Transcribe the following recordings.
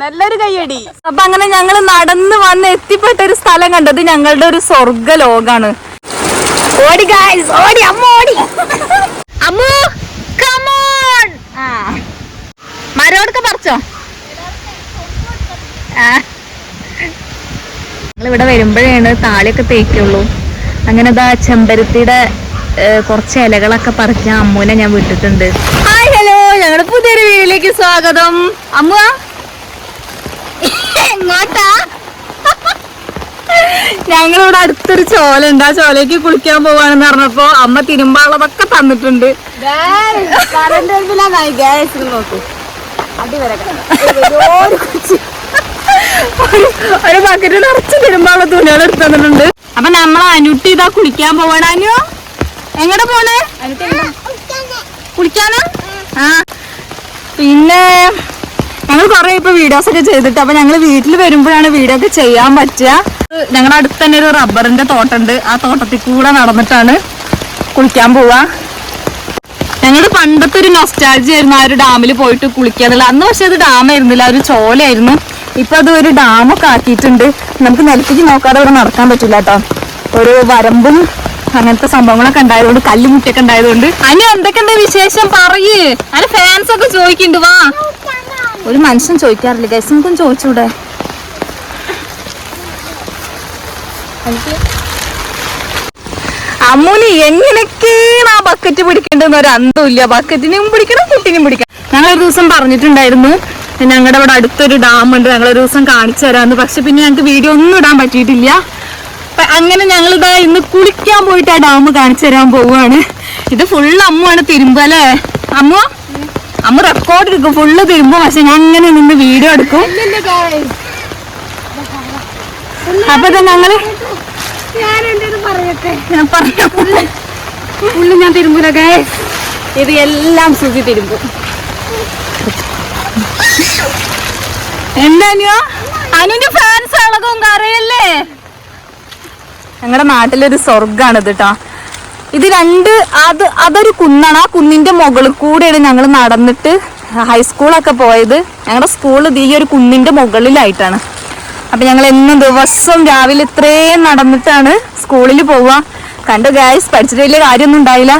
നല്ലൊരു കയ്യടി. അപ്പൊ അങ്ങനെ ഞങ്ങൾ നടന്ന് വന്ന് എത്തിപ്പെട്ട ഒരു സ്ഥലം കണ്ടത് ഞങ്ങളുടെ ഒരു സ്വർഗ ലോകാണ്. ഓടി ഗായ്സ് ഓടി അമ്മ ഓടി. അമ്മു കമോൺ ആ. മരോടൊക്കെ പറിച്ചോ? ഇവിടെ വരുമ്പോഴാണ് താളിയൊക്കെ തേക്കുള്ളൂ. അങ്ങനെ ചെമ്പരത്തിയുടെ കുറച്ച് ഇലകളൊക്കെ പറിച്ച അമ്മൂനെ ഞാൻ വിട്ടിട്ടുണ്ട്. ഹായ് ഞങ്ങളുടെ പുതിയൊരു വീഡിയോയിലേക്ക് സ്വാഗതം. അമ്മ എങ്ങോട്ടാ? ഞങ്ങളിവിടെ അടുത്തൊരു ചോല ഉണ്ട് ആ ചോലയ്ക്ക് കുളിക്കാൻ പോവാണെന്ന് പറഞ്ഞപ്പോ അമ്മ തിരുമ്പാളതൊക്കെ തന്നിട്ടുണ്ട്. ഒരു ബക്കറ്റ് നിറച്ച് തിരുമ്പാള തുണികൾ എടുത്ത് തന്നിട്ടുണ്ട്. അപ്പൊ നമ്മൾ അനുട്ടി ഇതാ കുളിക്കാൻ പോവാണ്. അനു എങ്ങോട്ട് പോണേ? കുളിക്കാനാ? പിന്നെ ഞങ്ങൾ കുറെ ഇപ്പൊ വീഡിയോസ് ഒക്കെ ചെയ്തിട്ട് അപ്പൊ ഞങ്ങൾ വീട്ടിൽ വരുമ്പോഴാണ് വീഡിയോ ഒക്കെ ചെയ്യാൻ പറ്റുക. ഞങ്ങളുടെ അടുത്ത് തന്നെ ഒരു റബ്ബറിന്റെ തോട്ടമുണ്ട് ആ തോട്ടത്തിൽ കൂടെ നടന്നിട്ടാണ് കുളിക്കാൻ പോവാ ഞങ്ങളുടെ പണ്ടത്തെ ഒരു നൊസ്റ്റാൾജി ആയിരുന്നു ആ ഒരു ഡാമിൽ പോയിട്ട് കുളിക്കാന്നുള്ളത് അന്ന് പക്ഷെ അത് ഡാമായിരുന്നില്ല ഒരു ചോലയായിരുന്നു. ഇപ്പൊ അത് ഒരു ഡാമൊക്കെ ആക്കിയിട്ടുണ്ട്. നമുക്ക് നിലത്തേക്ക് നോക്കാതെ ഇവിടെ നടക്കാൻ പറ്റില്ല കേട്ടോ. ഒരു വരമ്പും അങ്ങനത്തെ സംഭവങ്ങളൊക്കെ ഉണ്ടായതുകൊണ്ട് കല്ലുമുട്ടിയൊക്കെ ഉണ്ടായതുകൊണ്ട്. അതിന് എന്തൊക്കെയുണ്ട് വിശേഷം? പറയേ. അനു ഫാൻസ് ഒക്കെ ചോദിക്കുന്നുണ്ട് വാ. ഒരു മനുഷ്യൻ ചോദിക്കാറില്ല. ഗൈസ് നമുക്കും ചോദിച്ചൂടെ? അമ്മൂന് എങ്ങനെയൊക്കെയാണ് ആ ബക്കറ്റ് പിടിക്കേണ്ടതെന്ന് ഒരു അന്തമില്ല ബക്കറ്റിനും പിടിക്കണം കുട്ടിനും പിടിക്കണം. ഞങ്ങൾ ഒരു ദിവസം പറഞ്ഞിട്ടുണ്ടായിരുന്നു ഞങ്ങളുടെ ഇവിടെ അടുത്തൊരു ഡാം ഉണ്ട് ഞങ്ങൾ ഒരു ദിവസം കാണിച്ചു തരാമെന്ന്. പക്ഷെ പിന്നെ ഞങ്ങൾക്ക് വീഡിയോ ഒന്നും ഇടാൻ പറ്റിയിട്ടില്ല. അങ്ങനെ ഞങ്ങൾ ഇതാ ഇന്ന് കുളിക്കാൻ പോയിട്ട് ആ ഡാം കാണിച്ചു തരാൻ പോവുകയാണ്. ഇത് ഫുള്ള് അമ്മുവാണ് തിരുമ്പ അല്ലേ? അമ്മ അമ്മ റെക്കോർഡ് എടുക്കും ഫുള്ള് തിരുമ്പും. പക്ഷെ ഞാൻ അങ്ങനെ നിന്ന് വീഡിയോ എടുക്കും. അപ്പൊ ഞങ്ങൾ പറയട്ടെ? ഞാൻ പറഞ്ഞു ഉള്ളു ഞാൻ തിരുമ്പൂല ഇത് എല്ലാം സുഖി തിരുമ്പും. എന്താ അനു അനുവിന്റെ ഫാൻസ് അളകും കരയല്ലേ? ഞങ്ങളുടെ നാട്ടിലൊരു സ്വർഗാണ് ഇത് ഇത് രണ്ട് അത് അതൊരു കുന്നാണ്. ആ കുന്നിന്റെ മുകളിൽ കൂടെയാണ് ഞങ്ങൾ നടന്നിട്ട് ഹൈസ്കൂളൊക്കെ പോയത്. ഞങ്ങളുടെ സ്കൂൾ ഈ ഒരു കുന്നിന്റെ മുകളിലായിട്ടാണ്. അപ്പൊ ഞങ്ങൾ എന്നും ദിവസം രാവിലെ ഇത്രയും നടന്നിട്ടാണ് സ്കൂളിൽ പോവുക. കണ്ടു ഗായ്സ് പഠിച്ചിട്ട് വലിയ കാര്യമൊന്നും ഉണ്ടായില്ല.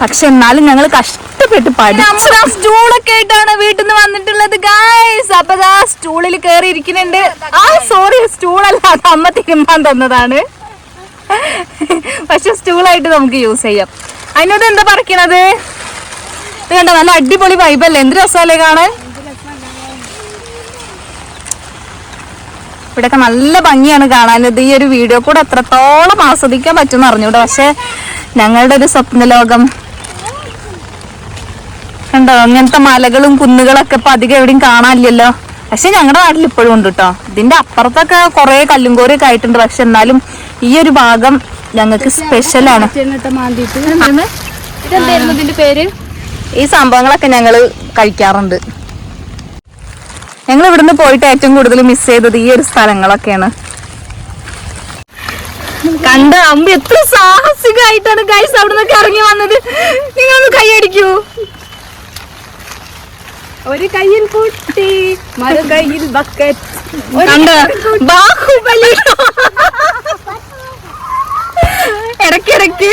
പക്ഷെ എന്നാലും ഞങ്ങൾ കഷ്ടപ്പെട്ട് പഠിച്ചു. ആയിട്ടാണ് വീട്ടിൽ നിന്ന് വന്നിട്ടുള്ളത് ഗായ്സ് അപ്പൊ സ്റ്റൂളിൽ കയറി ഇരിക്കുന്നുണ്ട് ആ സോറി സ്റ്റൂളല്ല. അമ്മ തിരുമ്പാൻ തന്നതാണ്. പക്ഷെ സ്റ്റൂളായിട്ട് നമുക്ക് യൂസ് ചെയ്യാം. അതിനോട് എന്താ പറക്കണത്? ഇത് കണ്ടോ നല്ല അടിപൊളി വൈബല്ലേ എന്ത് രസമല്ലേ കാണാൻ? ഇവിടെയൊക്കെ നല്ല ഭംഗിയാണ് കാണാൻ. ഇത് ഈ ഒരു വീഡിയോ കൂടെ എത്രത്തോളം ആസ്വദിക്കാൻ പറ്റുമെന്ന് അറിഞ്ഞൂടെ. പക്ഷെ ഞങ്ങളുടെ ഒരു സ്വപ്ന ലോകം. കണ്ടോ അങ്ങനത്തെ മലകളും കുന്നുകളൊക്കെ ഇപ്പൊ അധികം എവിടെയും കാണാനില്ലല്ലോ. പക്ഷെ ഞങ്ങളുടെ നാട്ടിൽ ഇപ്പോഴും ഉണ്ട് കേട്ടോ ഇതിന്റെ അപ്പുറത്തൊക്കെ കുറെ കല്ലും കോരിയൊക്കെ ആയിട്ടുണ്ട്. പക്ഷെ എന്നാലും ഈ ഒരു ഭാഗം ഞങ്ങൾക്ക് സ്പെഷ്യലാണ്. പേര്? ഈ സംഭവങ്ങളൊക്കെ ഞങ്ങൾ കഴിക്കാറുണ്ട്. ഞങ്ങൾ ഇവിടുന്ന് പോയിട്ട് ഏറ്റവും കൂടുതൽ മിസ് ചെയ്തത് ഈ ഒരു സ്ഥലങ്ങളൊക്കെയാണ്. കണ്ട അമ്പ എത്ര സാഹസികമായിട്ടാണ് ഗൈസ് അവിടെ നിന്നൊക്കെ ഇറങ്ങി വന്നത്. നിങ്ങളൊന്ന് കൈയടിക്കൂ. ഒരു കയ്യിൽ കുട്ടി മറു കയ്യിൽ ബക്കറ്റ് കണ്ട? ബാഹുബലി. ഇടക്കിടക്ക്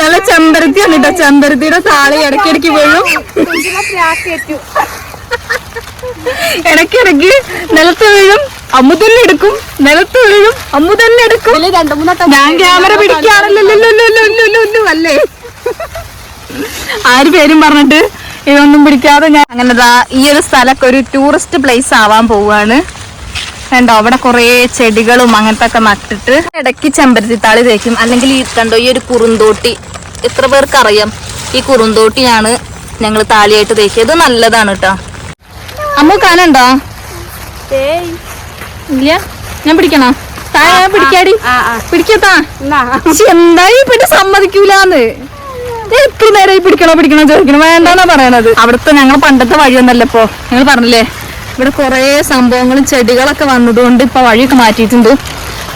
നല്ല ചെമ്പരത്തിയാണ് കേട്ടോ ചെമ്പരത്തിയുടെ താളി ഇടക്കിടക്ക് വീഴും. ഇടക്കിടക്ക് നിലത്ത് വീഴും അമ്മു തന്നെ എടുക്കും. നിലത്ത് വീഴും അമ്മു തന്നെ എടുക്കും. ഞാൻ ക്യാമറ പിടിക്കാറില്ലല്ലോ അല്ലേ? ആര് പേരും പറഞ്ഞിട്ട്? ഇതൊന്നും പിടിക്കാതെ ഞാൻ അങ്ങനെ ഈ ഒരു സ്ഥലമൊക്കെ ഒരു ടൂറിസ്റ്റ് പ്ലേസ് ആവാൻ പോവുകയാണ് കണ്ടോ അവിടെ കുറേ ചെടികളും അങ്ങനത്തെ ഒക്കെ നട്ടിട്ട് ഇടയ്ക്ക് ചെമ്പരത്തിത്താളി തേക്കും. അല്ലെങ്കിൽ ഈ കണ്ടോ ഈ ഒരു കുറുന്തോട്ടി. എത്ര പേർക്ക് അറിയാം ഈ കുറുന്തോട്ടിയാണ് ഞങ്ങൾ താളിയായിട്ട് തേക്കിയത്. നല്ലതാണ് കേട്ടോ അമ്മ കാനുണ്ടോ ഇല്ല. ഞാൻ പിടിക്കണോ? താഴെ പിടിക്കാടി. പിടിക്കത്താ എന്തായി? പിന്നെ സമ്മതിക്കൂലെന്ന്. എത്ര നേരം പിടിക്കണോ പിടിക്കണോ ചോദിക്കണോ? വേണ്ടെന്നാ പറയണത്. അവിടുത്തെ ഞങ്ങൾ പണ്ടത്തെ വഴിയൊന്നല്ല ഇപ്പൊ? നിങ്ങൾ പറഞ്ഞില്ലേ? ഇവിടെ കുറേ സംഭവങ്ങളും ചെടികളൊക്കെ വന്നതുകൊണ്ട് ഇപ്പൊ വഴിയൊക്കെ മാറ്റിയിട്ടുണ്ട്.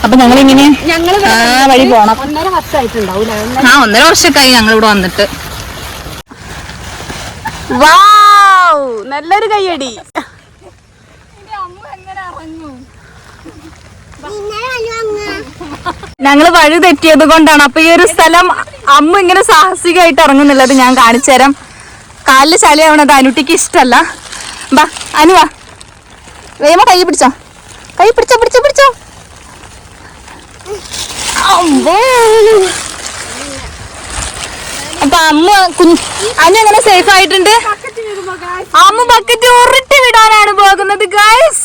അപ്പൊ ഞങ്ങൾ ഇങ്ങനെ ഞങ്ങൾ ആ വഴി പോണം. ആ ഒന്നര വർഷമൊക്കെ ആയി ഞങ്ങൾ ഇവിടെ വന്നിട്ട്. വാവ്! നല്ലൊരു കയ്യടി. ഞങ്ങൾ വഴി തെറ്റിയത് കൊണ്ടാണ്. അപ്പൊ ഈ ഒരു സ്ഥലം അമ്മ ഇങ്ങനെ സാഹസികമായിട്ട് ഇറങ്ങുന്നുള്ളത് ഞാൻ കാണിച്ചു തരാം. കാലിൽ ചളിയാവണത് അനുട്ടിക്ക് ഇഷ്ടല്ല ബാ അനു വാ. വേമ കൈ പിടിച്ചോ. കൈ പിടിച്ചോ പിടിച്ചോ പിടിച്ചോ. അപ്പൊ അമ്മ കുഞ്ഞ് അനു എങ്ങനെ സേഫ് ആയിട്ടുണ്ട്? അമ്മ ബക്കറ്റ് ഉരുട്ടി വിടാനാണ് പോകുന്നത് ഗൈസ്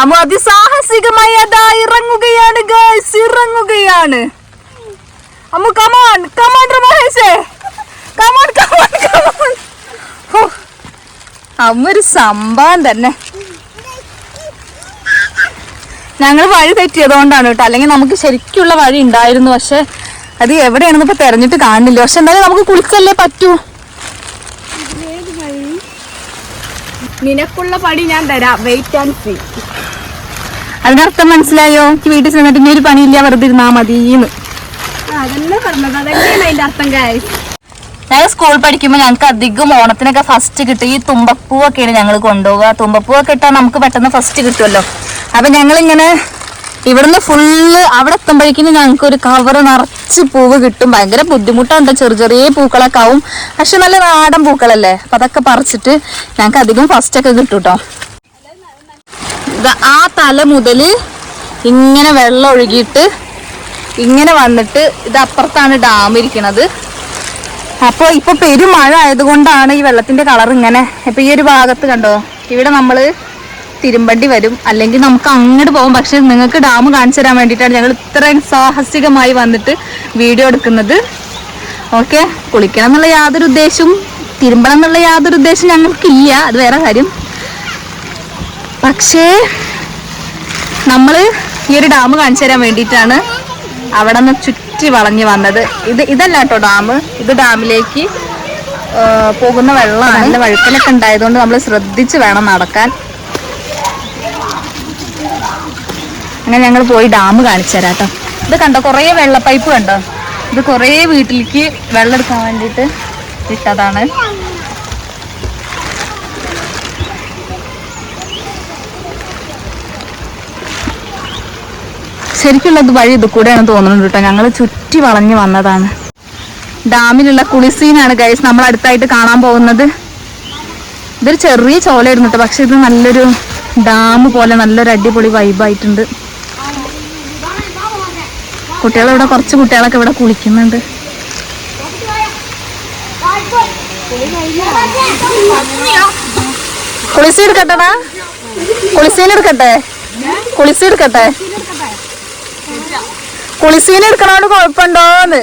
അമ്മ അതിസാഹസികമായി അതാ ഇറങ്ങുകയാണ് ഗൈസ് ഇറങ്ങുകയാണ്. അമ്മ come on come on മഹേഷേ come on come on come on അമ്മ ഒരു സംഭവം തന്നെ. ഞങ്ങൾ വഴി തെറ്റിയതുകൊണ്ടാണ് കേട്ടോ. അല്ലെങ്കിൽ നമുക്ക് ശരിക്കുള്ള വഴി ഉണ്ടായിരുന്നു. പക്ഷെ അത് എവിടെയാണെന്ന് ഇപ്പൊ തെരഞ്ഞിട്ട് കാണുന്നില്ല പക്ഷെ എന്തായാലും നമുക്ക് കുളിച്ചല്ലേ പറ്റൂ? നിനക്കുള്ള പടി ഞാൻ തരാം. വെയിറ്റ് ആൻഡ് സീ അതിനർത്ഥം മനസ്സിലായോ? എനിക്ക് വീട്ടിൽ ചെന്നിട്ട് ഇനി ഒരു പണിയില്ല വെറുതെ ഇരുന്നാ പറഞ്ഞത്. അതിന്റെ അർത്ഥം ഗായ്സ് ഞങ്ങൾ സ്കൂൾ പഠിക്കുമ്പോൾ ഞങ്ങൾക്ക് അധികം ഓണത്തിനൊക്കെ ഫസ്റ്റ് കിട്ടും. ഈ തുമ്പപ്പൂവൊക്കെയാണ് ഞങ്ങൾ കൊണ്ടുപോവുക. തുമ്പപ്പൂവൊക്കെ ഇട്ടാൽ നമുക്ക് പെട്ടെന്ന് ഫസ്റ്റ് കിട്ടുമല്ലോ. അപ്പം ഞങ്ങളിങ്ങനെ ഇവിടുന്ന് ഫുള്ള് അവിടെ എത്തുമ്പോഴേക്കും ഞങ്ങൾക്ക് ഒരു കവർ നിറച്ച് പൂവ് കിട്ടും. ഭയങ്കര ബുദ്ധിമുട്ടുണ്ട് ചെറിയ ചെറിയ പൂക്കളൊക്കെ ആവും. പക്ഷെ നല്ല നാടൻ പൂക്കളല്ലേ? അപ്പം അതൊക്കെ പറിച്ചിട്ട് ഞങ്ങൾക്ക് അധികം ഫസ്റ്റ് ഒക്കെ കിട്ടും കേട്ടോ ആ തല മുതൽ ഇങ്ങനെ വെള്ളം ഒഴുകിയിട്ട് ഇങ്ങനെ വന്നിട്ട് ഇത് അപ്പുറത്താണ് ഡാം ഇരിക്കുന്നത് അപ്പോൾ ഇപ്പൊ പെരുമഴ ആയതുകൊണ്ടാണ് ഈ വെള്ളത്തിന്റെ കളർ ഇങ്ങനെ. ഇപ്പൊ ഈ ഒരു ഭാഗത്ത് കണ്ടോ? ഇവിടെ നമ്മൾ തിരുമ്പണ്ടി വരും. അല്ലെങ്കിൽ നമുക്ക് അങ്ങോട്ട് പോകും പക്ഷെ നിങ്ങൾക്ക് ഡാം കാണിച്ചു തരാൻ വേണ്ടിയിട്ടാണ് ഞങ്ങൾ ഇത്രയും സാഹസികമായി വന്നിട്ട് വീഡിയോ എടുക്കുന്നത്. ഓക്കെ? കുളിക്കണം എന്നുള്ള യാതൊരു ഉദ്ദേശവും തിരുമ്പണം എന്നുള്ള യാതൊരു ഉദ്ദേശവും ഞങ്ങൾക്കില്ല. അത് വേറെ കാര്യം. പക്ഷേ നമ്മൾ ഈ ഒരു ഡാം കാണിച്ചു തരാൻ വേണ്ടിയിട്ടാണ് അവിടെ നിന്ന് ചുറ്റി വളഞ്ഞു വന്നത്. ഇത് ഇതല്ല കേട്ടോ ഡാം. ഇത് ഡാമിലേക്ക് പോകുന്ന വെള്ളമാണ്. നല്ല വഴുക്കലൊക്കെ ഉണ്ടായതുകൊണ്ട് നമ്മൾ ശ്രദ്ധിച്ച് വേണം നടക്കാൻ. അങ്ങനെ ഞങ്ങൾ പോയി ഡാം കാണിച്ചു തരാം കേട്ടോ. ഇത് കണ്ടോ? കുറേ വെള്ളപ്പൈപ്പ് കണ്ടോ? ഇത് കുറേ വീട്ടിലേക്ക് വെള്ളം എടുക്കാൻ വേണ്ടിയിട്ട് ഇട്ടതാണ്. ശരിക്കുള്ളത് വഴി ഇത് കൂടെയാണ് തോന്നുന്നുണ്ട് കേട്ടോ. ഞങ്ങൾ ചുറ്റി വളഞ്ഞ് വന്നതാണ്. ഡാമിലുള്ള കുളിസീനാണ് ഗൈസ് നമ്മൾ അടുത്തായിട്ട് കാണാൻ പോകുന്നത്. ഇതൊരു ചെറിയ ചോലയായിരുന്നു കേട്ടോ. പക്ഷെ ഇത് നല്ലൊരു ഡാം പോലെ നല്ലൊരു അടിപൊളി വൈബായിട്ടുണ്ട് കുട്ടികളിവിടെ കുറച്ച് കുട്ടികളൊക്കെ ഇവിടെ കുളിക്കുന്നുണ്ട്. കുളിസി എടുക്കട്ടെടാ കുളിസീനെടുക്കട്ടെ കുളിസി എടുക്കട്ടെ? കുളിസീൻ എടുക്കണോണ്ട് കുഴപ്പമുണ്ടോന്ന്.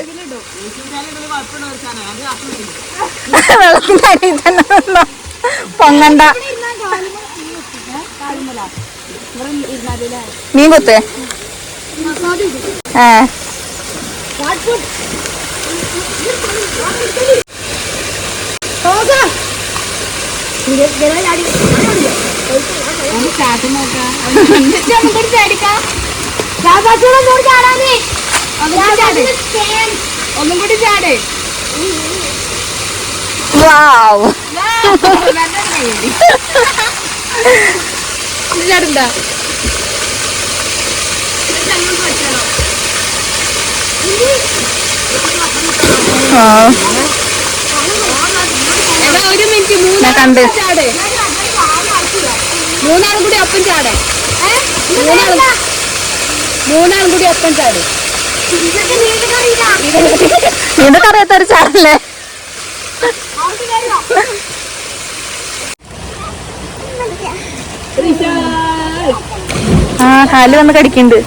പൊങ്ങണ്ട. മീൻ കൊത്തേ? ഏ. ഒന്നും കൂടി ചാടേ. വാവ്. ചാടുണ്ടാ ഒരു മിനിറ്റ് മൂന്നാളും ചാടേ. മൂന്നാളും കൂടി ഒപ്പം ചാടേ. മൂന്നാളും മൂന്നാളും കൂടി ഒപ്പം ചാടും. ഇതൊക്കെ അറിയാത്തൊരു ചാടല്ലേ ആ കാൽ വന്ന് കടിക്കുന്നുണ്ട്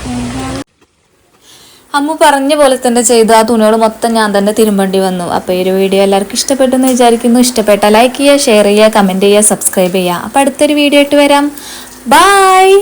അമ്മ പറഞ്ഞ പോലെ തന്നെ ചെയ്ത. ആ തുണികൾ മൊത്തം ഞാൻ തന്നെ തിരുമ്പേണ്ടി വന്നു. അപ്പോൾ ഈ ഒരു വീഡിയോ എല്ലാവർക്കും ഇഷ്ടപ്പെട്ടെന്ന് വിചാരിക്കുന്നു. ഇഷ്ടപ്പെട്ട ലൈക്ക് ചെയ്യുക ഷെയർ ചെയ്യുക കമന്റ് ചെയ്യുക സബ്സ്ക്രൈബ് ചെയ്യുക. അപ്പോൾ അടുത്തൊരു വീഡിയോ ആയിട്ട് വരാം. ബായ്